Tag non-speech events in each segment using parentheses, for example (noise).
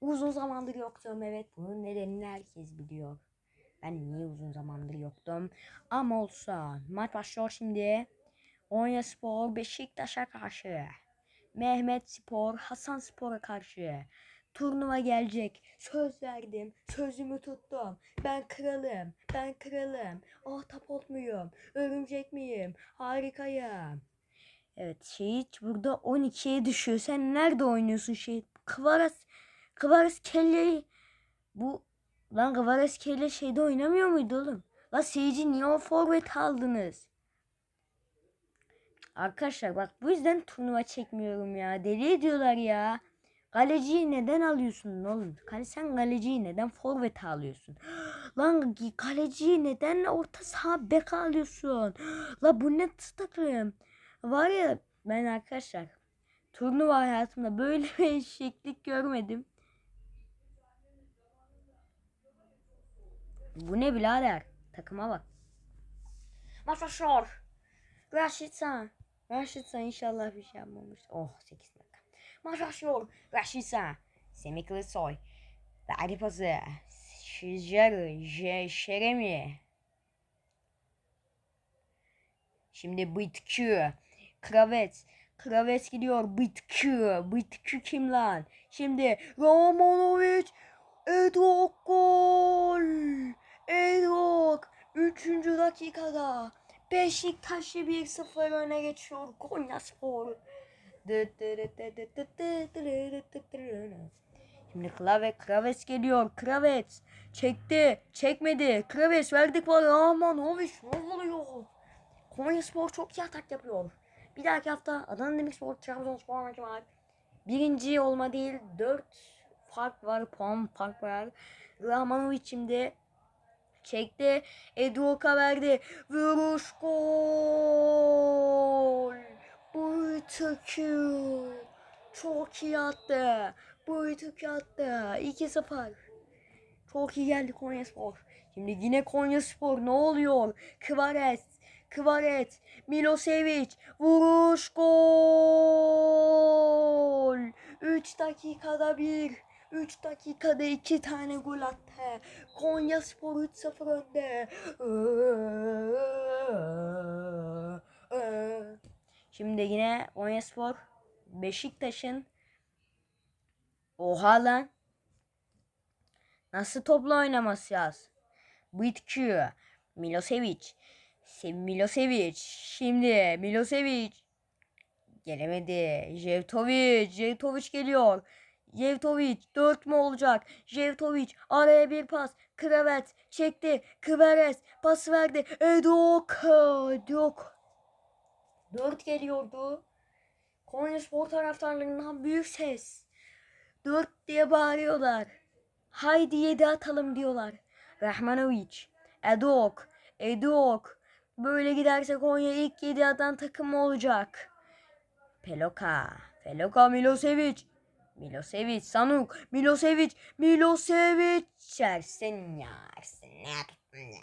Uzun zamandır yoktum evet. Bunun nedenini herkes biliyor. Ben niye uzun zamandır yoktum. Ama olsa maç başlıyor şimdi. Konya Spor Beşiktaş'a karşı. Mehmet Spor Hasan Spor'a karşı. Turnuva gelecek. Söz verdim. Sözümü tuttum. Ben kralım. Ben kralım. Ahtapot muyum? Örümcek miyim? Harikayım. Evet Şehit burada 12'ye düşüyor. Sen nerede oynuyorsun Şehit? Kıvaras, Kıvaras Kelly bu lan Kıvaras Kelly şeyde oynamıyor muydu oğlum? La seyirci niye o forvet aldınız? Arkadaşlar bak bu yüzden turnuva çekmiyorum ya. Deli ediyorlar ya. Kaleciyi neden alıyorsun oğlum? Sen kaleciyi neden forvet alıyorsun? (gasps) Lan kaleciyi neden orta saha bek alıyorsun? (gasps) La bu ne takım? Var ya ben arkadaşlar turnuva hayatımda böyle (laughs) bir eşeklik görmedim. Bu ne birader? Takıma bak. Maç başlıyor. Raşitsa. Raşitsa inşallah bir şey yapmamış. Oh 8 dakika. Maç başlıyor. Raşitsa. Semih Kılıçsoy. Verdi pası. Şijar. Şeremi. Şimdi Bitkü. Kravet. Kravet gidiyor. Bitkü. Bitkü kim lan? Şimdi Romanovich. Edok gol. Edok. Üçüncü dakikada. Beşiktaş'ı 1-0 öne geçiyor Konya Spor. Şimdi Klave Kraves geliyor. Kraves çekti. Çekmedi. Kraves verdik var. Aman Oviç ne oluyor? Konya Spor çok iyi atak yapıyor. Bir dahaki hafta Adana Demirspor Trabzonspor maçı var. Birinci olma değil. Dört fark var. Puan fark var. Rahmanovic şimdi çekti. Eduoka verdi. Vuruş gol. Buytukü. Çok iyi attı. Buytukü attı. 2-0. Çok iyi geldi Konya Spor. Şimdi yine Konya Spor ne oluyor? Kvaret. Kvaret. Milosevic. Vuruş gol. 3 dakikada bir. 3 dakikada 2 tane gol attı. Konya Spor 3-0 önde. Şimdi yine Konya Spor Beşiktaş'ın Oha lan. Nasıl topla oynaması yaz? Bitkü. Milosevic. Se- Milosevic. Şimdi Milosevic. Gelemedi. Jevtovic. Jevtovic geliyor. Jevtovic 4 mü olacak? Jevtovic araya bir pas. Kravet çekti. Kıvares pas verdi. Edok. Edok. 4 geliyordu. Konya Spor taraftarlarından büyük ses. 4 diye bağırıyorlar. Haydi 7 atalım diyorlar. Rahmanovic. Edok. Edok. Böyle giderse Konya ilk 7 atan takım olacak. Peloka. Peloka Milosevic. Milosevic, Sanuk, Milosevic, Milosevic. Sen ya, yaptın ya?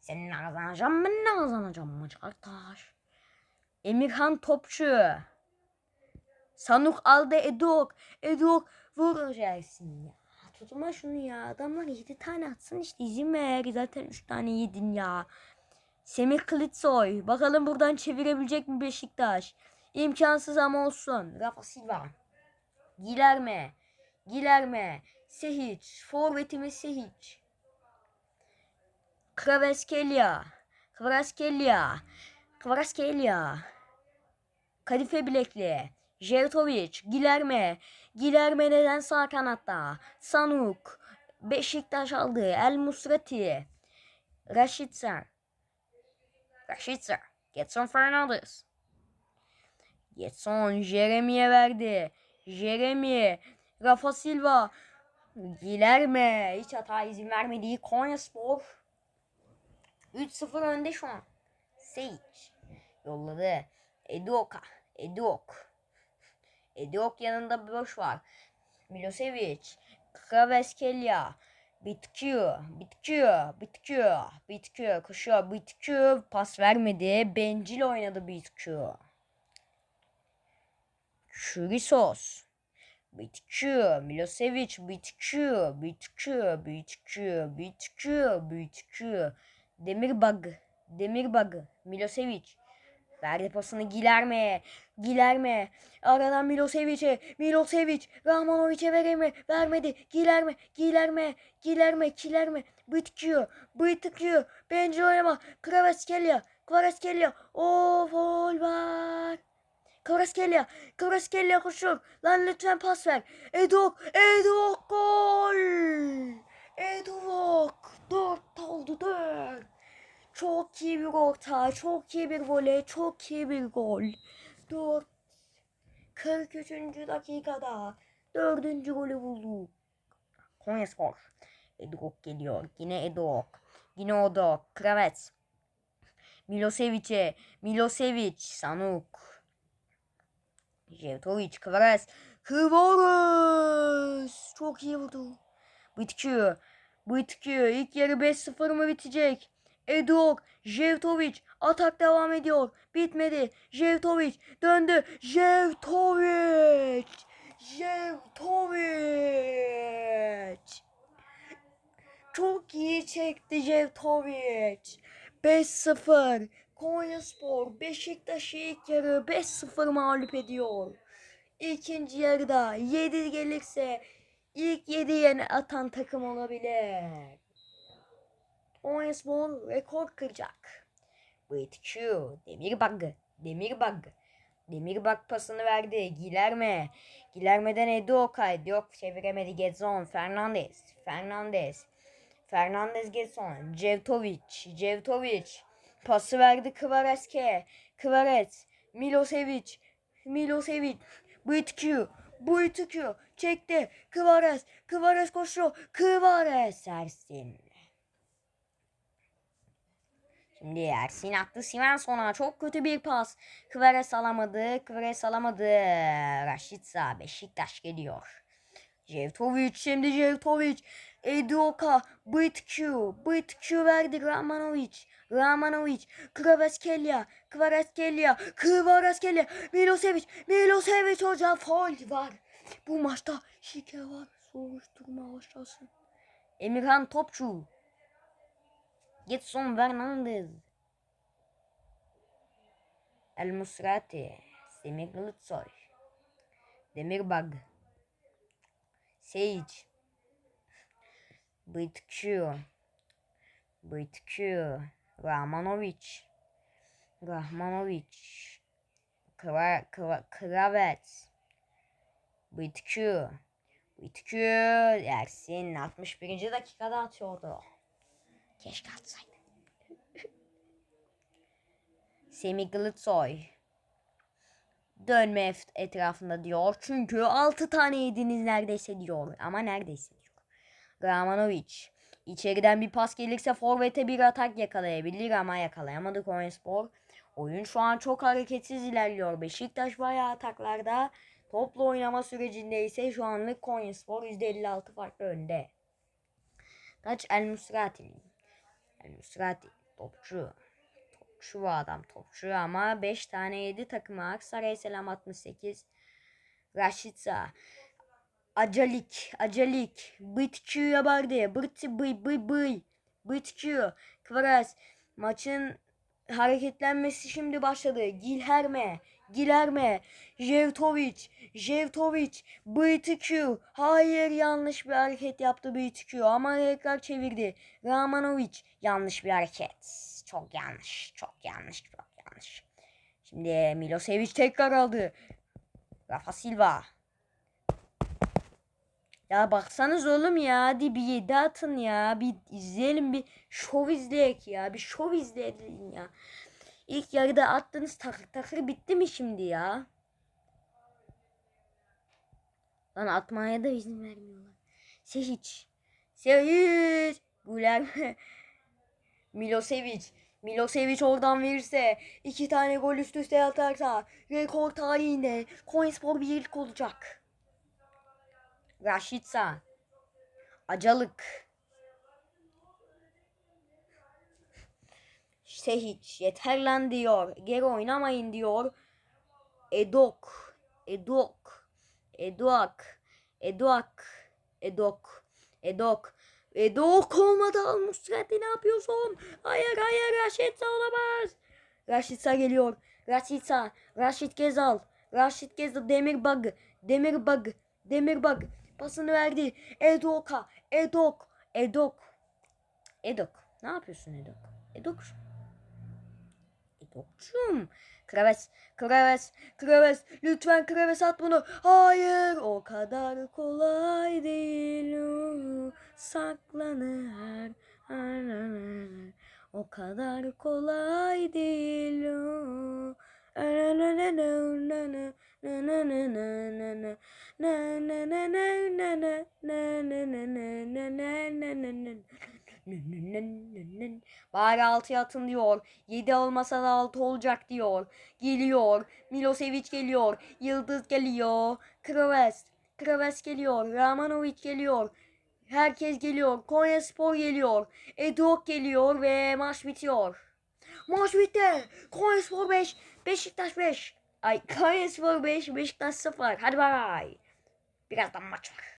Sen ne kazanacağım, ben ne kazanacağım maç kardeş. Emirhan Topçu. Sanuk aldı Edok. Edok vuracaksın ya. Tutma şunu ya. Adamlar 7 tane atsın işte izin ver. Zaten 3 tane yedin ya. Semih Kılıçsoy. Bakalım buradan çevirebilecek mi Beşiktaş? İmkansız ama olsun. Rafa Silva. Gilerme. Gilerme. Sehic. Forvetimiz Sehic. Kraveskelia. Kvaraskelia. Kvaraskelia. Kadife bilekli. Jertovic. Gilerme. Gilerme neden sağ kanatta? Sanuk. Beşiktaş aldı. El Musrati. Raşitser. Raşitser. Getson Fernandez. Getson Jeremy'e verdi. Jeremy. Rafa Silva. Gilerme. Hiç hata izin vermediği Konya Spor. 3-0 önde şu an. Sage. Yolladı. Eduoka. Eduok. Eduok yanında boş var. Milosevic. Kraveskelia. Bitkü. Bitkü. Bitkü. Bitkü. Koşuyor. Bitkü. Pas vermedi. Bencil oynadı Bitkü. Churisos. Bitki, Milosevic, bitki, bitki, bitki, bitki, bitki. Demirbag, Demirbag, Milosevic. Verdi pasını Gilerme, Gilerme. Aradan Milosevic'e, Milosevic, Rahmanovic'e veremi, vermedi. Gilerme, Gilerme, Gilerme, Gilerme. Bitki, bitki. Bence oynama. Kvaratskhelia, Kvaratskhelia. O gol var. Kvaratskhelia, Kvaratskhelia koşuyor. Lan lütfen pas ver. Edok, Edok gol. Edok. Dört oldu dört. Çok iyi bir orta, çok iyi bir voley, çok iyi bir gol. Dört. 43. dakikada dördüncü golü bulduk. Konyaspor. Edok geliyor. Yine Edok. Yine Odok. Kravet. Milosevic'e. Milosevic. Sanuk. Jevtovic. Kvaras. Kvaras. Çok iyi vurdu. Bitki. Bitki. İlk yarı 5-0 mı bitecek? Edok. Jevtovic. Atak devam ediyor. Bitmedi. Jevtovic. Döndü. Jevtovic. Jevtovic. Çok iyi çekti Jevtovic. 5-0. Konyaspor Beşiktaş'ı ilk yarı 5-0 mağlup ediyor. İkinci yarıda 7 gelirse ilk 7 yeni atan takım olabilir. Konyaspor rekor kıracak. Bitki, Demirbag, Demirbag. Demirbag pasını verdi. Gilerme. Gilerme'den Edoka. Yok çeviremedi Getson. Fernandez. Fernandez. Fernandez Getson. Cevtovic. Cevtovic. Pası verdi Kvareske. Kvaret. Milosevic. Milosevic. Bitki. Bitki. Çekti. Kvares. Kvares koşuyor. Kvares. Ersin. Şimdi Ersin attı Svensson'a çok kötü bir pas. Kvares alamadı. Kvares alamadı. Raşitsa Beşiktaş geliyor. Jevtovic şimdi Jevtovic. Edioka. Bitki. Bitki verdi Ramanovic. Ramanovic. Kvaratskhelia. Kvaratskhelia. Kvaratskhelia. Milosevic. Milosevic hocam faul var. Bu maçta şike var. Soruşturma başlasın. Emirhan Topçu. Getson Fernandez. El Musrati. Semih Glitsoy. Demirbag. Sage. Bitki. Bitki. Rahmanovic. Rahmanovic. Kra, kra, Kravet. Bitki. Bitki. Ersin 61. dakikada atıyordu. Keşke atsaydı. (laughs) Semih Glitsoy. Dönme etrafında diyor. Çünkü 6 tane yediniz neredeyse diyor. Ama neredeyse diyor. Ramanovic. İçeriden bir pas gelirse forvete bir atak yakalayabilir ama yakalayamadı Konyaspor. Oyun şu an çok hareketsiz ilerliyor. Beşiktaş bayağı ataklarda. Topla oynama sürecinde ise şu anlık Konyaspor %56 farklı önde. Taç El Musrati'nin. El Musrati topçu. Topçu bu adam topçu ama 5 tane 7 takımı Aksaray Selam 68. Raşitsa. Acalik. Acalik. Bitki yabardı. Bırtı bıy bıy bıy. Bitki. Kvaras. Maçın hareketlenmesi şimdi başladı. Gilherme. Gilerme, Jevtovic, Jevtovic, Bitki. Hayır yanlış bir hareket yaptı Bitki ama tekrar çevirdi. Ramanovic yanlış bir hareket. Çok yanlış, çok yanlış, çok yanlış. Şimdi Milosevic tekrar aldı. Rafa Silva. Ya baksanız oğlum ya hadi bir yedi atın ya. Bir izleyelim bir şov izleyek ya. Bir şov izleyelim ya. İlk yarıda attığınız takır takır bitti mi şimdi ya? Lan atmaya da izin vermiyorlar. Sehiç. Sehiç. Güler. (laughs) Milosevic. Milosevic oradan verirse iki tane gol üst üste atarsa rekor tarihinde Konyaspor bir ilk olacak. Raşitsa. Acalık. Sehiç yeter lan diyor. Geri oynamayın diyor. Edok. Edok. Edok. Edok. Edok. Edok. Edok olmadı Al ne yapıyorsun? Hayır hayır Raşitsa olamaz. Raşitsa geliyor. Raşitsa. Raşit Gezal. Raşit Gezal demir bug. Demir bug. Demir bug. Pasını verdi. Edok'a. Edok. Edok. Edok. Ne yapıyorsun Edok? Edok. Edokçum. Kraves. Kraves. Kraves. Lütfen Kraves at bunu. Hayır. O kadar kolay değil. Saklanır. O kadar kolay değil. Bari altıya atın diyor. Yedi olmasa da altı olacak diyor. Geliyor. Milosevic geliyor. Yıldız geliyor. Kraves. Kraves geliyor. Ramanovic geliyor. Herkes geliyor. Konya Spor geliyor. Edok geliyor ve maç bitiyor. Maç bitti. Konya Spor 5. Beşiktaş 5. Ay Konya Spor 5. Beşiktaş 0. Hadi bay. Birazdan maç var.